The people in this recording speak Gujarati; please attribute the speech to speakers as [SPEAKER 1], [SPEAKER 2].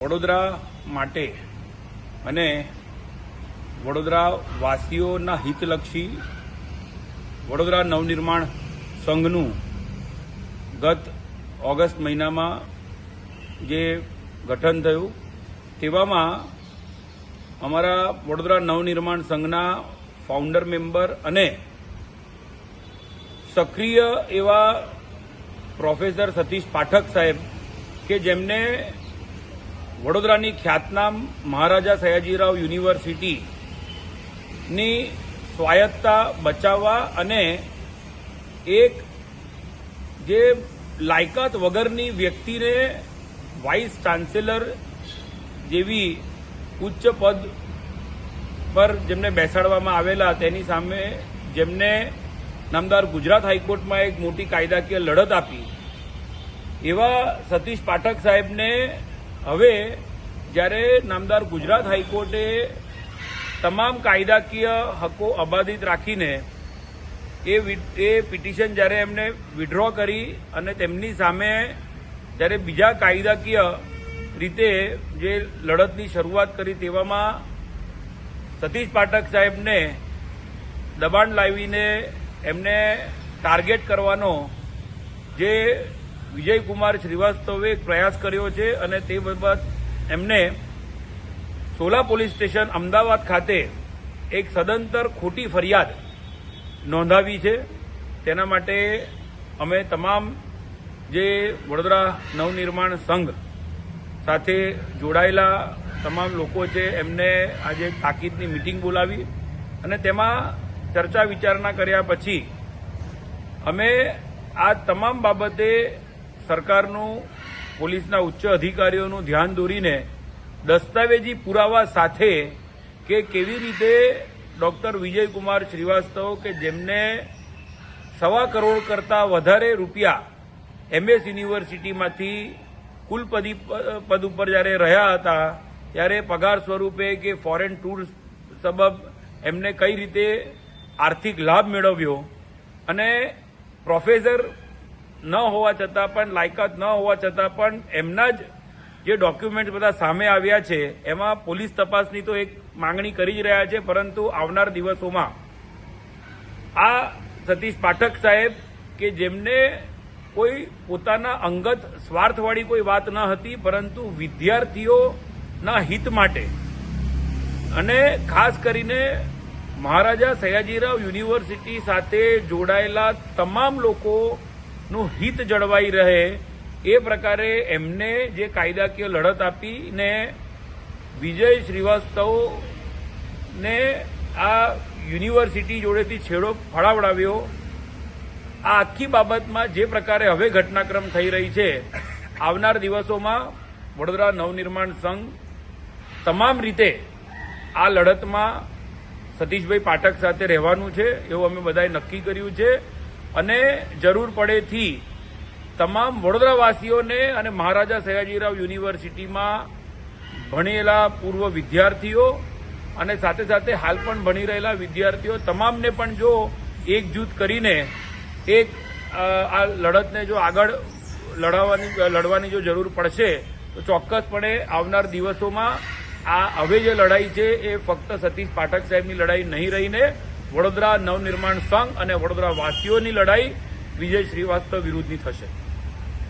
[SPEAKER 1] વડોદરા માટે અને વડોદરા વાસીઓના હિતલક્ષી વડોદરા નવનિર્માણ સંઘનું ગત ઓગસ્ટ મહિનામાં જે ગઠન થયું, તેવામાં અમારા વડોદરા નવનિર્માણ સંઘના ફાઉન્ડર મેમ્બર અને સક્રિય એવા પ્રોફેસર સતીશ પાઠક સાહેબ કે જેમને વડોદરાની ખ્યાતનામ મહારાજા સયાજીરાવ યુનિવર્સિટીની સ્વાયત્તતા બચાવવા અને એક જે લાયકાત વગરની વ્યક્તિને વાઇસ ચાન્સેલર જેવી ઉચ્ચ પદ પર જેમને બેસાડવામાં આવેલા, તેની સામે જેમને નામદાર ગુજરાત હાઈકોર્ટમાં એક મોટી કાયદાકીય લડત આપી, એવા સતીશ પાઠક સાહેબને હવે જ્યારે નામદાર ગુજરાત હાઈકોર્ટે તમામ કાયદાકીય હકો અબાધિત રાખીને એ એ પિટિશન જ્યારે એમને વિડ્રો કરી અને તેમની સામે જ્યારે બીજા કાયદાકીય રીતે જે લડતની શરૂઆત કરી તેવામાં સતીશ પાઠક સાહેબને દબાણ લાવીને એમને ટાર્ગેટ કરવાનો જે વિજયકુમાર શ્રીવાસ્તવે પ્રયાસ કર્યો છે અને તે બાબત એમને સોલા પોલીસ સ્ટેશન અમદાવાદ ખાતે એક સદંતર ખોટી ફરિયાદ નોંધાવી છે. તેના માટે અમે તમામ જે વડોદરા નવનિર્માણ સંઘ સાથે જોડાયેલા તમામ લોકો છે એમને આજે તાકીદની મિટિંગ બોલાવી અને તેમાં ચર્ચા વિચારણા કર્યા પછી અમે આ તમામ બાબતે સરકારનું, પોલીસના ઉચ્ચ અધિકારીઓનું ધ્યાન દોરીને દસ્તાવેજી પુરાવા સાથે કે કેવી રીતે ડોક્ટર વિજયકુમાર શ્રીવાસ્તવ કે જેમને સવા કરોડ કરતાં વધારે રૂપિયા એમએસ યુનિવર્સિટીમાંથી કુલપતિ પદ ઉપર જ્યારે રહ્યા હતા, ત્યારે પગાર સ્વરૂપે કે ફોરેન ટૂર સબબ એમને કઈ રીતે આર્થિક લાભ મેળવ્યો અને પ્રોફેસર ન હોવા છતાં પણ, લાયકાત ન હોવા છતાં પણ, એમના જ જે ડોક્યુમેન્ટ બધા સામે આવ્યા છે, એમાં પોલીસ તપાસની તો એક માંગણી કરી જ રહ્યા છે, પરંતુ આવનાર દિવસોમાં આ સતીશ પાઠક સાહેબ કે જેમને કોઈ પોતાના અંગત સ્વાર્થવાળી કોઈ વાત ન હતી, પરંતુ વિદ્યાર્થીઓના હિત માટે અને ખાસ કરીને મહારાજા સયાજીરાવ યુનિવર્સિટી સાથે જોડાયેલા તમામ લોકોનું હિત જળવાઈ રહે, એ પ્રકારે એમને જે કાયદાકીય લડત આપીને વિજય શ્રીવાસ્તવને આ યુનિવર્સિટી જોડેથી છેડો ફળાવડાવ્યો. આ આખી બાબતમાં જે પ્રકારે હવે ઘટનાક્રમ થઈ રહી છે, આવનાર દિવસોમાં વડોદરા નવનિર્માણ સંઘ તમામ રીતે આ લડતમાં સતીશભાઈ પાઠક સાથે રહેવાનું છે, એવું અમે બધાએ નક્કી કર્યું છે. અને જરૂર પડેથી તમામ વડોદરાવાસીઓને અને મહારાજા સયાજીરાવ યુનિવર્સિટીમાં ભણેલા પૂર્વ વિદ્યાર્થીઓ અને સાથે સાથે હાલ પણ ભણી રહેલા વિદ્યાર્થીઓ તમામને પણ જો એકજૂથ કરીને એક આ લડતને જો આગળ લડાવવાની, લડવાની જો જરૂર પડશે, તો ચોક્કસપણે આવનાર દિવસોમાં આ હવે જે લડાઈ છે એ ફક્ત સતીશ પાઠક સાહેબની લડાઈ નહીં રહીને વડોદરા નવનિર્માણ સંઘ અને વડોદરા વાસીઓની લડાઈ વિજય શ્રીવાસ્તવ વિરુદ્ધની થશે.